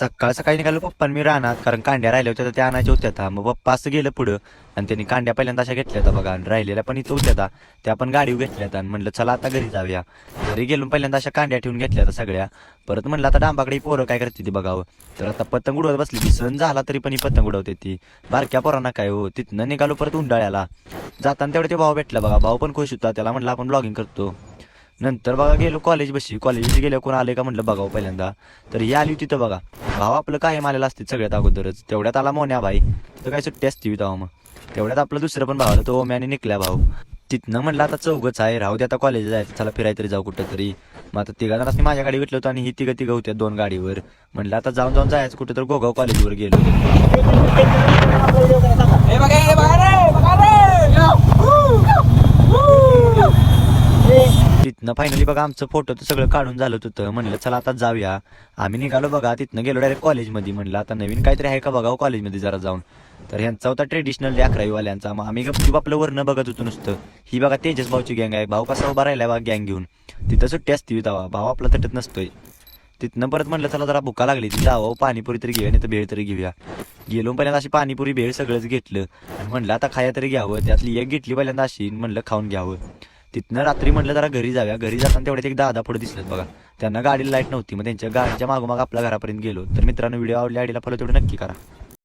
सकाळ सकाळी निघालो पप्पा मी राहणार कारण कांड्या राहिल्या होत्या तर त्या आणायच्या होत्या. आता. मग पप्पा असं गेलं पुढं आणि त्यांनी कांड्या पहिल्यांदा अशा घेतल्या होत्या बघा आणि राहिलेल्या पण इथं होत्या आता. त्या पण गाडीवर घेतल्या होत्या आणि म्हणलं चला आता घरी जाऊया. घरी गेलो पहिल्यांदा अशा कांड्या ठेवून घेतल्या होत्या सगळ्या. परत म्हणलं आता डांबाकडे पोरं काय करते ती बघावं. तर आता पतंग उडवत बसली ती. सण झाला तरी पण ही पतंग उडवते ती. बारक्या पोरांना काय हो तिथनं निघालो परत उंडाळ्याला जाताना तेवढे ते भाऊ भेटला बघा भाऊ पण खुश होता. त्याला म्हटलं आपण ब्लॉगिंग करतो. नंतर बघा गेलो कॉलेज बशी कॉलेज बशी कोण आले का म्हटलं बघावं पहिल्यांदा. तर ही आली तिथं बघा. भाऊ आपलं काय आलेलं असते सगळ्यात अगोदरच. तेवढ्यात आला मोन्या भाई तर काय सुट्टी असते तेव्हा मग. तेवढ्यात आपलं दुसरं पण भाऊ आलं तो ओम्याने निघल्या भाऊ. तिथनं म्हणलं आता चौघच आहे राहू दे आता कॉलेज जायचं. चला फिरायला तरी जाऊ कुठं तरी मग आता तिघा जणांनी माझ्या गाडी भेटलो होतो आणि ही तिघं तिघं होत्या दोन गाडीवर. म्हणलं आता जाऊन जाऊन जायचं कुठं तर गोगाव कॉलेजवर गेलो. तिथनं फायनली बघा आमचं फोटो तर सगळं काढून झालं होतं. म्हणलं चला आता जाऊया. आम्ही निघालो बघा तिथनं गेलो डायरेक्ट कॉलेजमध्ये म्हणलं आता नवीन काहीतरी आहे का बघा हो कॉलेजमध्ये जरा जाऊन. तर ह्यांचा होता ट्रेडिशनल अकरावीवाल्यांचा. मग आम्ही गपचूप आपलं वरनं बघत होतो नुसतं. ही बघा तेजस भाऊची गँग आहे. भाऊ कसा उभा राहिला बघा गँग घेऊन. तिथं सुट्टी असती तवा भाऊ आपला तटत नसतोय. तिथनं परत म्हणलं चला जरा भुका लागली. ती जावं. पाणीपुरी तरी घेऊया नाही तर भेळ तरी घेऊया. गेलो पहिल्यांदा अशी पाणीपुरी भेळ सगळंच घेतलं. आणि म्हणलं आता खाया तरी घ्यावं. त्यातली एक घेतली पहिल्यांदा अशी. म्हणलं खाऊन घ्यावं. तिथनं रात्री म्हटलं जरा घरी जाऊया. घरी जाताना तेवढ्यात एक दादा पुढे दिसलेत बघा. त्यांना गाडीला लाइट नव्हती मग त्यांच्या गाडीच्या मागोमाग आपल्या घरापर्यंत गेलो. तर मित्रांनो व्हिडिओ आवडल्या आयडीला फॉलो तेवढं नक्की करा.